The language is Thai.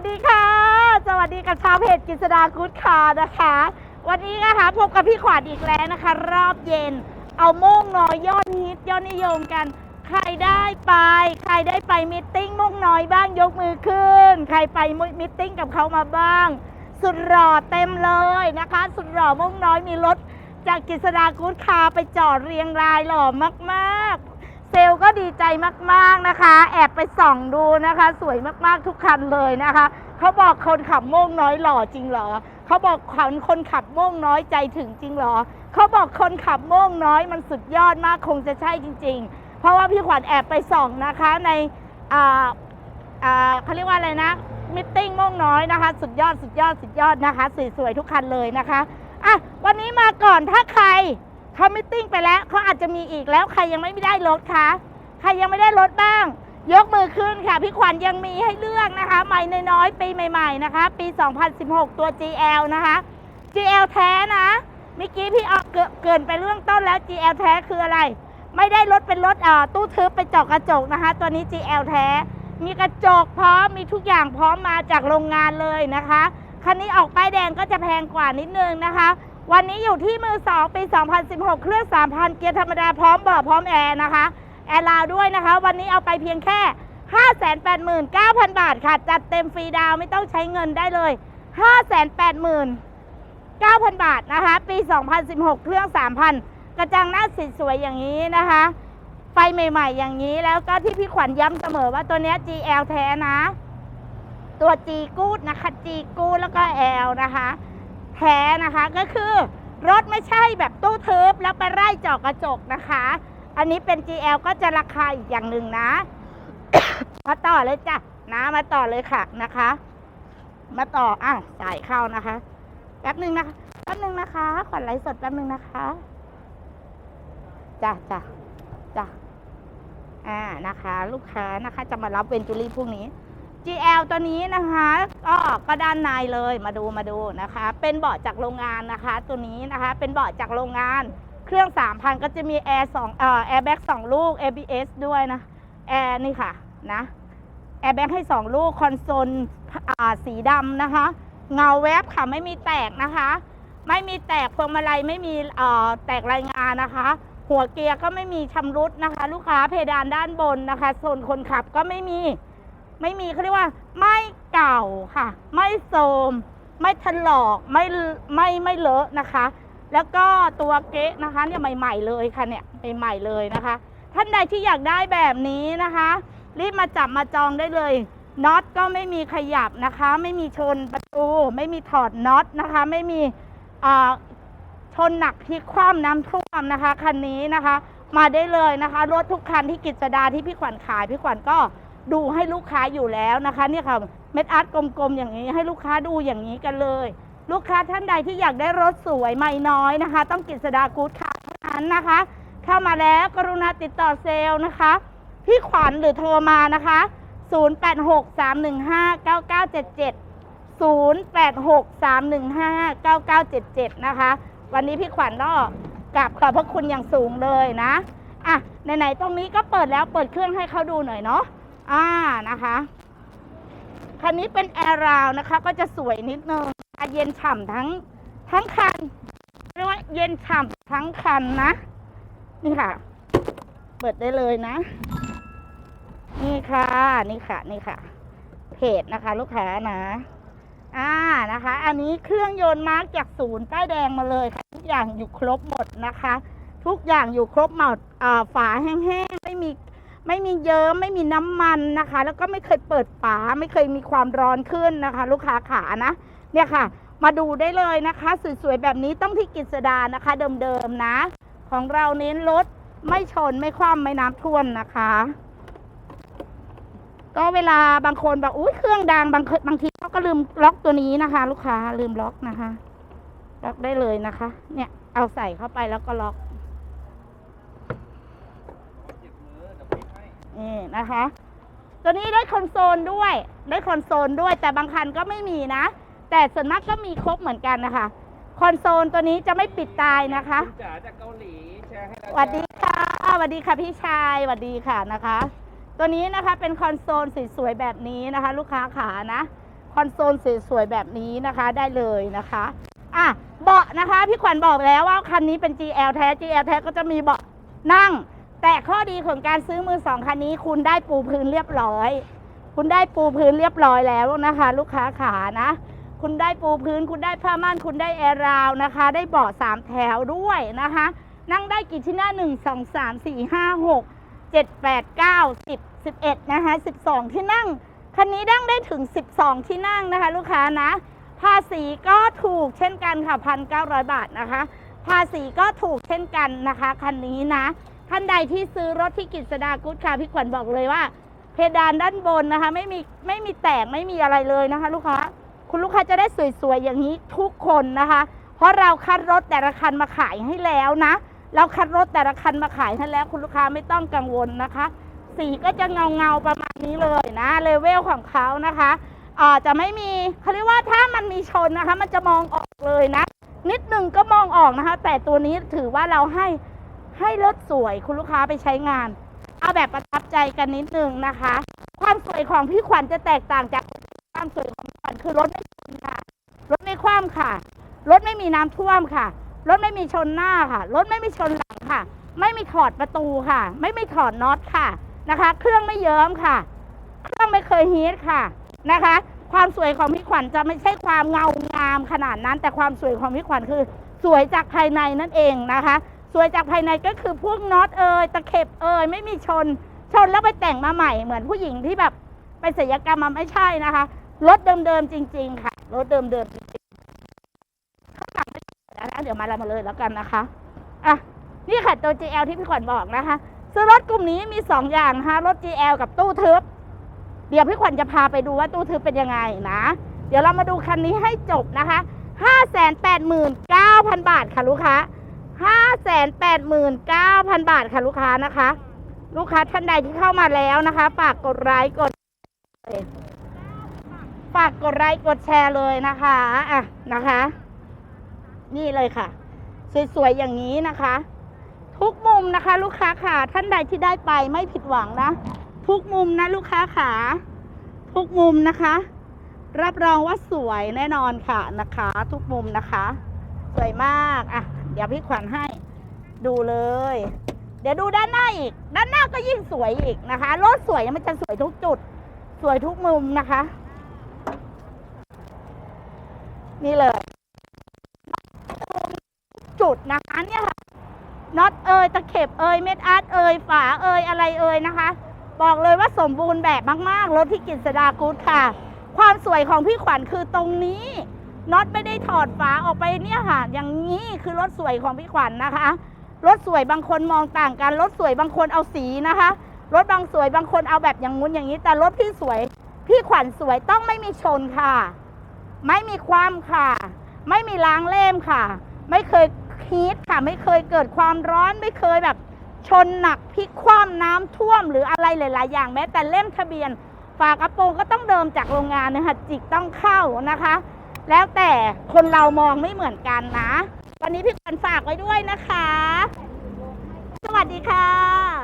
สดีค่ะ สวัสดีกับชาวเพจกิษดากุ๊ดคาร์นะคะ วันนี้นะคะพบกับพี่ขวัญอีกแล้วนะคะ รอบเย็น เอาโม่งน้อยยอดฮิตยอดนิยมกัน ใครได้ไป ใครได้ไปมิทติ้งโม่งน้อยบ้างยกมือขึ้น ใครไปมิทติ้งกับเขามาบ้าง สุดหล่อเต็มเลยนะคะ สุดหล่อโม่งน้อยมีรถจากกิษดากู๊ดคาร์ไปจอดเรียงรายหล่อมากๆ เซลก็ดีใจมากๆนะคะ แอบไปส่องดูนะคะ สวยมากๆทุกคันเลยนะคะ เขาบอกคนขับโม่งน้อยหล่อจริงเหรอ เขาบอกคนคนขับโม่งน้อยใจถึงจริงเหรอ เขาบอกคนขับโม่งน้อยมันสุดยอดมากคงจะใช่จริง ๆ เพราะว่าพี่ขวัญแอบไปส่องนะคะในอ่าอ่าเขาเรียกว่าอะไรนะมิทติ้งโม่งน้อยนะคะ สุดยอดสุดยอดสุดยอดนะคะสวยๆทุกคันเลยนะคะอะวันนี้มาก่อนถ้าใคร เขามิทติ้งไปแล้วเขาอาจจะมีอีกแล้วใครยังไม่ได้รถคะใครยังไม่ได้รถบ้าง ยกมือขึ้นค่ะ พี่ขวัญยังมีให้เลือกนะคะ ใหม่น้อยๆปีใหม่ ๆนะคะ ปี 2016 ตัว GL นะคะ GL แท้นะเมื่อกี้พี่ออกเกินไปเรื่องต้นแล้ว GL แท้คืออะไร ไม่ได้รถเป็นรถตู้ทึบไปเจาะกระจกนะคะ ตัวนี้ GL แท้ มีกระจกพร้อมมีทุกอย่างพร้อมมาจากโรงงานเลยนะคะคันนี้ออกป้ายแดงก็จะแพงกว่านิดนึงนะคะ วันนี้อยู่ที่มือ 2 ปี 2016 เครื่อง 3,000 เกียร์ธรรมดาพร้อมเบาะพร้อมแอร์นะคะ แอร์ลาวด้วยนะคะ วันนี้เอาไปเพียงแค่ 589,000 บาทค่ะ จัดเต็มฟรีดาวไม่ต้องใช้เงินได้เลย 589,000 บาทนะคะ ปี 2016 เครื่อง 3,000 กระจังหน้าสีสวยอย่างนี้นะคะ ไฟใหม่ ๆ อย่างนี้แล้วก็ที่พี่ขวัญย้ำเสมอว่าตัวนี้ GL แท้นะ ตัว G กูดนะคะ G กูดแล้วก็ L นะคะ แท้นะคะก็คือรถไม่ใช่แบบตู้ทึบแล้วไปไล่เจาะกระจกนะคะ อันนี้เป็น GL ก็จะราคาอีกอย่างหนึ่งนะ มาต่อเลยจ้ะนะมาต่อเลยค่ะนะคะ มาต่ออ้าวจ่ายเข้านะคะแป๊บหนึ่งนะคะแป๊บหนึ่งนะคะขอไลฟ์สดแป๊บหนึ่งนะคะจ้ะจ้ะจ้ะอ่านะคะ ลูกค้านะคะ จะมารับเวนจูรี่พรุ่งนี้ GL ตัวนี้นะคะก็ก็ด้านในเลยมาดูมาดูนะคะ เป็นเบาะจากโรงงานนะคะ ตัวนี้นะคะเป็นเบาะจากโรงงาน เครื่อง 3,000 ก็จะมีแอร์2เอ่อแอร์แบ็ก2ลูก ABS ด้วยนะแอร์นี่ค่ะนะแอร์แบ็กให้ 2 ลูก คอนโซลอ่าสีดำนะคะ เงาแวบค่ะไม่มีแตกนะคะ ไม่มีแตกพวงมาลัยไม่มีเอ่อแตกรายงานนะคะ หัวเกียร์ก็ไม่มีชำรุดนะคะ ลูกค้าเพดานด้านบนนะคะโซนคนขับก็ไม่มี ไม่มีเขาเรียกว่า ไม่เก่าค่ะ ไม่โทรมไม่ถลอกไม่ไม่ไม่เลอะนะคะ แล้วก็ตัวเก๊ะนะคะเนี่ยใหม่ ๆ เลยค่ะเนี่ยใหม่ๆเลยนะคะ ท่านใดที่อยากได้แบบนี้นะคะ รีบมาจับมาจองได้เลยน็อตก็ไม่มีขยับนะคะ ไม่มีชนประตู ไม่มีถอดน็อตนะคะ ไม่มีชนหนักพลิกคว่ำน้ำท่วมนะคะคันนี้นะคะ มาได้เลยนะคะรถทุกคันที่กิจสดาที่พี่ขวัญขายพี่ขวัญก็ ดูให้ลูกค้าอยู่แล้วนะคะเนี่ยค่ะเม็ดอาร์ตกลมๆอย่างนี้ให้ลูกค้าดูอย่างนี้กันเลย ลูกค้าท่านใดที่อยากได้รถสวยไม่น้อยนะคะ ต้องกิจสดากู๊ดค่ะเท่านั้นนะคะ เข้ามาแล้วกรุณาติดต่อเซลล์นะคะ พี่ขวัญหรือโทรมานะคะ 0863159977 0863159977 นะคะ วันนี้พี่ขวัญก็กราบขอบพระคุณอย่างสูงเลยนะอะไหนๆตรงนี้ก็เปิดแล้วเปิดเครื่องให้เขาดูหน่อยเนาะ อ่านะคะคันนี้เป็นแอร์ราวนะคะ ก็จะสวยนิดนึงเย็นฉ่ำทั้งทั้งคันเรียกว่าเย็นฉ่ำทั้งคันนะ นี่ค่ะ เปิดได้เลยนะ นี่ค่ะ นี่ค่ะ นี่ค่ะ เพจนะคะ ลูกค้านะ อ่านะคะ อันนี้เครื่องยนต์มาร์กจากศูนย์ป้แดงมาเลยค่ะ ทุกอย่างอยู่ครบหมดนะคะ ทุกอย่างอยู่ครบหมดฝาแห้งๆ ไม่มี ไม่มีเยิ้มไม่มีน้ำมันนะคะ แล้วก็ไม่เคยเปิดฝาไม่เคยมีความร้อนขึ้นนะคะ ลูกค้าขานะเนี่ยค่ะ มาดูได้เลยนะคะ สวยๆแบบนี้ต้องที่กิจดานะคะ เดิมๆนะ ของเราเน้นรถไม่ชนไม่คว่ำไม่น้ำท่วมนะคะ ก็เวลาบางคนบอกอุ้ยเครื่องดังบางบางทีเขาก็ลืมล็อกตัวนี้นะคะ ลูกค้าลืมล็อกนะคะ ล็อกได้เลยนะคะ เนี่ยเอาใส่เข้าไปแล้วก็ล็อก นี่นะคะ ตัวนี้ได้คอนโซลด้วย ได้คอนโซลด้วย แต่บางคันก็ไม่มีนะ แต่ส่วนมากก็มีครบเหมือนกันนะคะ คอนโซลตัวนี้จะไม่ปิดตายนะคะคุณจ๋าจากเกาหลีแชร์ให้เราสวัสดีค่ะสวัสดีค่ะพี่ชายสวัสดีค่ะนะคะ ตัวนี้นะคะเป็นคอนโซลสวยๆแบบนี้นะคะ ลูกค้าขานะคอนโซลสวยๆแบบนี้นะคะได้เลยนะคะอะเบาะนะคะ พี่ขวัญบอกแล้วว่าคันนี้เป็น GL แท้ GL แท้ก็จะมีเบาะนั่ง แต่ข้อดีของการซื้อมือสองคันนี้ คุณได้ปูพื้นเรียบร้อย คุณได้ปูพื้นเรียบร้อยแล้วนะคะ ลูกค้าขานะ คุณได้ปูพื้น คุณได้ผ้าม่านคุณได้แอร์ราวนะคะ ได้เบาะสามแถวด้วยนะคะ นั่งได้กี่ที่นั่งหนึ่งสองสามสี่ห้าหกเจ็ดแปดเก้าสิบสิบเอ็ดนะคะสิบสองที่นั่งคันนี้นั่งได้ถึง 12 ที่นั่งนะคะ ลูกค้านะ ภาษีก็ถูกเช่นกันค่ะ 1,900 บาทนะคะ ภาษีก็ถูกเช่นกันนะคะ คันนี้นะ ท่านใดที่ซื้อรถที่กิจสดากุ๊ดค่ะพี่ขวัญบอกเลยว่า เพดานด้านบนนะคะ ไม่มีไม่มีแตกไม่มีอะไรเลยนะคะ ลูกค้าคุณลูกค้าจะได้สวยๆอย่างนี้ทุกคนนะคะ เพราะเราคัดรถแต่ละคันมาขายให้แล้วนะ เราคัดรถแต่ละคันมาขายให้แล้ว คุณลูกค้าไม่ต้องกังวลนะคะ สีก็จะเงาเงาๆประมาณนี้เลยนะเลเวลของเขานะคะอ่าจะไม่มีเขาเรียกว่าถ้ามันมีชนนะคะ มันจะมองออกเลยนะ นิดหนึ่งก็มองออกนะคะ แต่ตัวนี้ถือว่าเราให้ ให้รถสวยคุณลูกค้าไปใช้งาน เอาแบบประทับใจกันนิดนึงนะคะ ความสวยของพี่ขวัญจะแตกต่างจากความสวยของพี่ขวัญคือรถไม่ชนค่ะ รถไม่คว่ำค่ะ รถไม่มีน้ำท่วมค่ะ รถไม่มีชนหน้าค่ะ รถไม่มีชนหลังค่ะ ไม่มีถอดประตูค่ะ ไม่มีถอดน็อตค่ะนะคะ เครื่องไม่เยิ้มค่ะ เครื่องไม่เคยฮีทค่ะนะคะ ความสวยของพี่ขวัญจะไม่ใช่ความเงางามขนาดนั้น แต่ความสวยของพี่ขวัญคือ สวยจากภายในนั่นเองนะคะ สวยจากภายในก็คือพวกน็อตเอยตะเข็บเอยไม่มีชน ชนแล้วไปแต่งมาใหม่ เหมือนผู้หญิงที่แบบไปศัลยกรรมมาไม่ใช่นะคะรถเดิมๆจริง ๆ ค่ะรถเดิมๆจริงๆข้างหลังไม่ได้นะเดี๋ยวมาเรามาเลยแล้วกันนะคะอะนี่ค่ะตัว GL ที่พี่ขวัญบอกนะคะซื้อรถกลุ่มนี้มีสองอย่างนะคะรถ GL กับตู้ทึบ เดี๋ยวพี่ขวัญจะพาไปดูว่าตู้ทึบเป็นยังไงนะ เดี๋ยวเรามาดูคันนี้ให้จบนะคะ 589,000 บาทค่ะลูกค้า 589,000บาทค่ะลูกค้านะคะ ลูกค้าท่านใดที่เข้ามาแล้วนะคะ ฝากกดไลค์กดฝากกดไลค์กดแชร์เลยนะคะอะนะคะ นี่เลยค่ะ สวยๆอย่างนี้นะคะ ทุกมุมนะคะ ลูกค้าขาท่านใดที่ได้ไปไม่ผิดหวังนะทุกมุมนะลูกค้าขาทุกมุมนะคะ รับรองว่าสวยแน่นอนค่ะนะคะ ทุกมุมนะคะ สวยมากอะ เดี๋ยวพี่ขวัญให้ ดูเลย เดี๋ยวดูด้านหน้าอีก ด้านหน้าก็ยิ่งสวยอีกนะคะรถสวยมันจะสวยทุกจุด สวยทุกมุมนะคะ นี่เลยจุดนะคะเนี่ยค่ะน็อตเอยตะเข็บเอยเม็ดอาร์ตเอยฝาเอยอะไรเอยนะคะ บอกเลยว่าสมบูรณ์แบบมาก ๆ รถที่กิจสดากูดค่ะ ความสวยของพี่ขวัญคือตรงนี้ น็อตไม่ได้ถอดฝาออกไปเนี่ยค่ะ อย่างนี้คือรถสวยของพี่ขวัญนะคะ รถสวยบางคนมองต่างกัน รถสวยบางคนเอาสีนะคะ รถบางสวยบางคนเอาแบบอย่างงู้นอย่างนี้ แต่รถพี่สวย พี่ขวัญสวยต้องไม่มีชนค่ะ ไม่มีความค่ะ ไม่มีล้างเล่มค่ะ ไม่เคยฮีทค่ะ ไม่เคยเกิดความร้อน ไม่เคยแบบชนหนักพลิกคว่ำน้ำท่วมหรืออะไรหลาย ๆ อย่างแม้แต่เล่มทะเบียน ฝากระโปรงก็ต้องเดิมจากโรงงานนะคะจิกต้องเข้านะคะ แล้วแต่คนเรามองไม่เหมือนกันนะ วันนี้พี่ขวัญฝากไว้ด้วยนะคะ สวัสดีค่ะ